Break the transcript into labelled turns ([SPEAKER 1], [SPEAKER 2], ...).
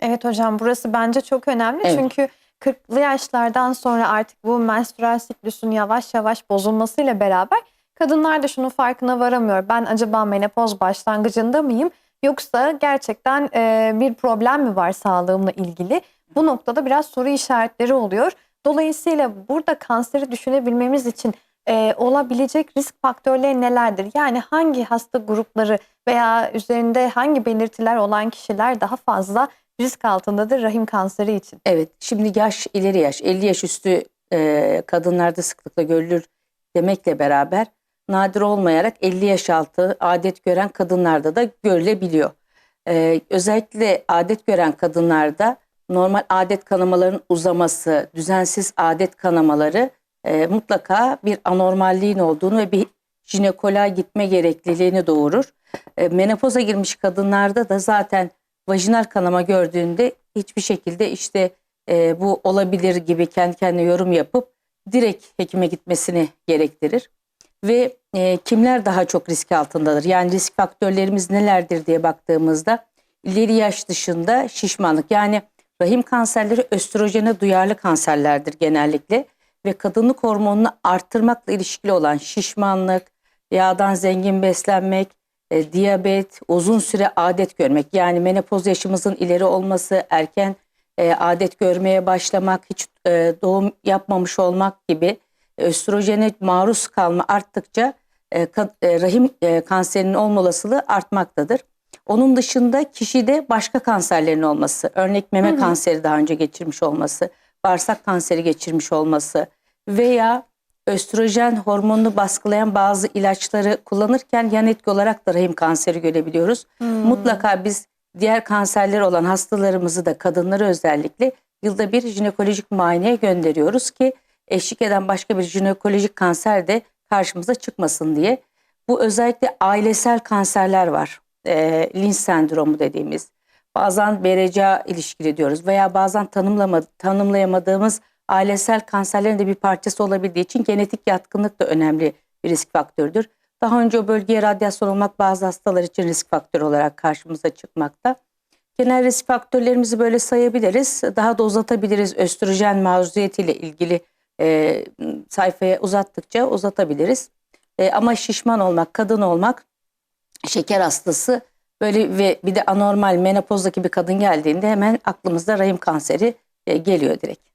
[SPEAKER 1] Evet hocam burası bence çok önemli
[SPEAKER 2] Evet.
[SPEAKER 1] çünkü 40'lı yaşlardan sonra artık bu menstrual siklüsün yavaş yavaş bozulmasıyla beraber kadınlar da şunun farkına varamıyor. Ben acaba menopoz başlangıcında mıyım yoksa gerçekten e, bir problem mi var sağlığımla ilgili? Bu noktada biraz soru işaretleri oluyor. Dolayısıyla burada kanseri düşünebilmemiz için e, olabilecek risk faktörleri nelerdir? Yani hangi hasta grupları veya üzerinde hangi belirtiler olan kişiler daha fazla risk altındadır rahim kanseri için?
[SPEAKER 2] Evet, şimdi yaş ileri yaş, 50 yaş üstü e, kadınlarda sıklıkla görülür demekle beraber nadir olmayarak 50 yaş altı adet gören kadınlarda da görülebiliyor. E, özellikle adet gören kadınlarda normal adet kanamaların uzaması, düzensiz adet kanamaları e, mutlaka bir anormalliğin olduğunu ve bir jinekoloğa gitme gerekliliğini doğurur. E, menopoza girmiş kadınlarda da zaten vajinal kanama gördüğünde hiçbir şekilde işte e, bu olabilir gibi kendi kendine yorum yapıp direkt hekime gitmesini gerektirir. Ve e, kimler daha çok risk altındadır? Yani risk faktörlerimiz nelerdir diye baktığımızda ileri yaş dışında şişmanlık yani rahim kanserleri östrojene duyarlı kanserlerdir genellikle ve kadınlık hormonunu arttırmakla ilişkili olan şişmanlık, yağdan zengin beslenmek, e, diyabet, uzun süre adet görmek yani menopoz yaşımızın ileri olması, erken e, adet görmeye başlamak, hiç e, doğum yapmamış olmak gibi östrojene maruz kalma arttıkça e, ka- e, rahim e, kanserinin olma olasılığı artmaktadır. Onun dışında kişide başka kanserlerin olması, örnek meme
[SPEAKER 1] Hı hı.
[SPEAKER 2] kanseri daha önce geçirmiş olması, bağırsak kanseri geçirmiş olması veya östrojen hormonunu baskılayan bazı ilaçları kullanırken yan etki olarak da rahim kanseri görebiliyoruz.
[SPEAKER 1] Hmm.
[SPEAKER 2] Mutlaka biz diğer kanserleri olan hastalarımızı da kadınları özellikle yılda bir jinekolojik muayeneye gönderiyoruz ki eşlik eden başka bir jinekolojik kanser de karşımıza çıkmasın diye. Bu özellikle ailesel kanserler var. E, Lynch sendromu dediğimiz. Bazen BRCA ilişkili diyoruz veya bazen tanımlama, tanımlayamadığımız ailesel kanserlerin de bir parçası olabildiği için genetik yatkınlık da önemli bir risk faktörüdür. Daha önce o bölgeye radyasyon olmak bazı hastalar için risk faktörü olarak karşımıza çıkmakta. Genel risk faktörlerimizi böyle sayabiliriz. Daha da uzatabiliriz. Östrojen maruziyetiyle ilgili e, sayfaya uzattıkça uzatabiliriz. E, ama şişman olmak, kadın olmak, şeker hastası böyle ve bir de anormal menopozdaki bir kadın geldiğinde hemen aklımızda rahim kanseri e, geliyor direkt.